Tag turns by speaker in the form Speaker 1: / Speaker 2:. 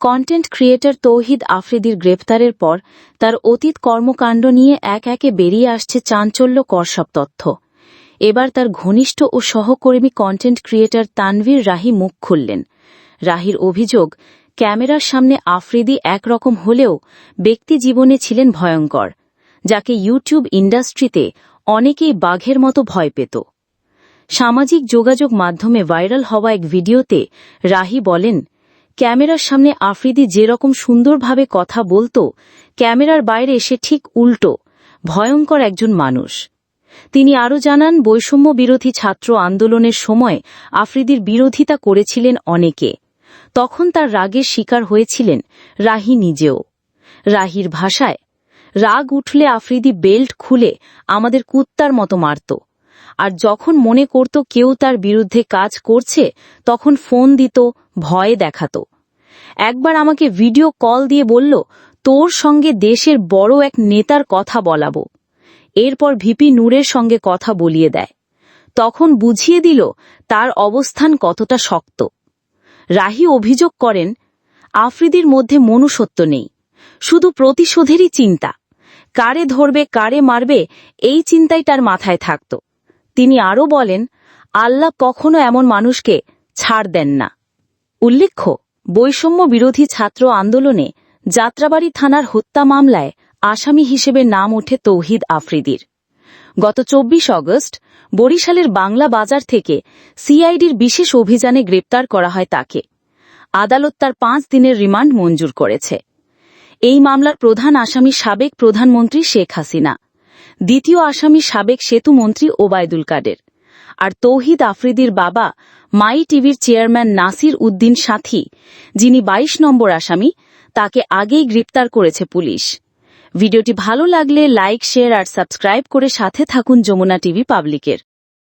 Speaker 1: Content creator তৌহিদ আফ্রিদির গ্রেপ্তারের পর তার অতীত কর্মকাণ্ড নিয়ে এক একে বেরিয়ে আসছে চাঞ্চল্যকর সব তথ্য। এবার তার ঘনিষ্ঠ ও সহকর্মী কন্টেন্ট ক্রিয়েটর তানভীর রাহি মুখ খুললেন। রাহির অভিযোগ, ক্যামেরার সামনে আফ্রিদি একরকম হলেও ব্যক্তি জীবনে ছিলেন ভয়ঙ্কর, যাকে ইউটিউব ইন্ডাস্ট্রিতে অনেকেই বাঘের মতো ভয় পেত। সামাজিক যোগাযোগ মাধ্যমে ভাইরাল হওয়া এক ভিডিওতে রাহি বলেন ক্যামেরার সামনে আফ্রিদি যেরকম সুন্দরভাবে কথা বলতো, ক্যামেরার বাইরে এসে ঠিক উল্টো, ভয়ঙ্কর একজন মানুষ। তিনি আরও জানান, বৈষম্য বিরোধী ছাত্র আন্দোলনের সময় আফ্রিদির বিরোধিতা করেছিলেন অনেকে। তখন তার রাগের শিকার হয়েছিলেন রাহি নিজেও। রাহির ভাষায়, রাগ উঠলে আফ্রিদি বেল্ট খুলে আমাদের কুত্তার মতো মারত। আর যখন মনে করত কেউ তার বিরুদ্ধে কাজ করছে, তখন ফোন দিত, ভয়ে দেখাত। একবার আমাকে ভিডিও কল দিয়ে বলল, তোর সঙ্গে দেশের বড় এক নেতার কথা বলাবো। এরপর ভিপি নূরের সঙ্গে কথা বলিয়ে দেয়। তখন বুঝিয়ে দিল, তার অবস্থান কতটা শক্ত। রাহি অভিযোগ করেন, আফ্রিদির মধ্যে মনুষ্যত্ব নেই, শুধু প্রতিশোধেরই চিন্তা। কারে ধরবে, কারে মারবে, এই চিন্তাই তার মাথায় থাকত। তিনি আরও বলেন, আল্লাহ কখনো এমন মানুষকে ছাড় দেন না। উল্লেখ্য, বৈষম্য বিরোধী ছাত্র আন্দোলনে যাত্রাবাড়ি থানার হত্যা মামলায় আসামি হিসেবে নাম ওঠে তৌহিদ আফ্রিদির। গত চব্বিশ অগস্ট, বরিশালের বাংলা বাজার থেকে সিআইডির বিশেষ অভিযানে গ্রেপ্তার করা হয় তাকে। আদালত তার পাঁচ দিনের রিমান্ড মঞ্জুর করেছে। এই মামলার প্রধান আসামি সাবেক প্রধানমন্ত্রী শেখ হাসিনা। দ্বিতীয় আসামি সাবেক সেতুমন্ত্রী ওবায়দুল কাদের। আর তৌহিদ আফ্রিদির বাবা মাই টিভির চেয়ারম্যান নাসির উদ্দিন সাথী, যিনি ২২ নম্বর আসামি, তাকে আগেই গ্রেপ্তার করেছে পুলিশ। ভিডিওটি ভালো লাগলে লাইক, শেয়ার আর সাবস্ক্রাইব করে সাথে থাকুন যমুনা টিভি পাবলিকের।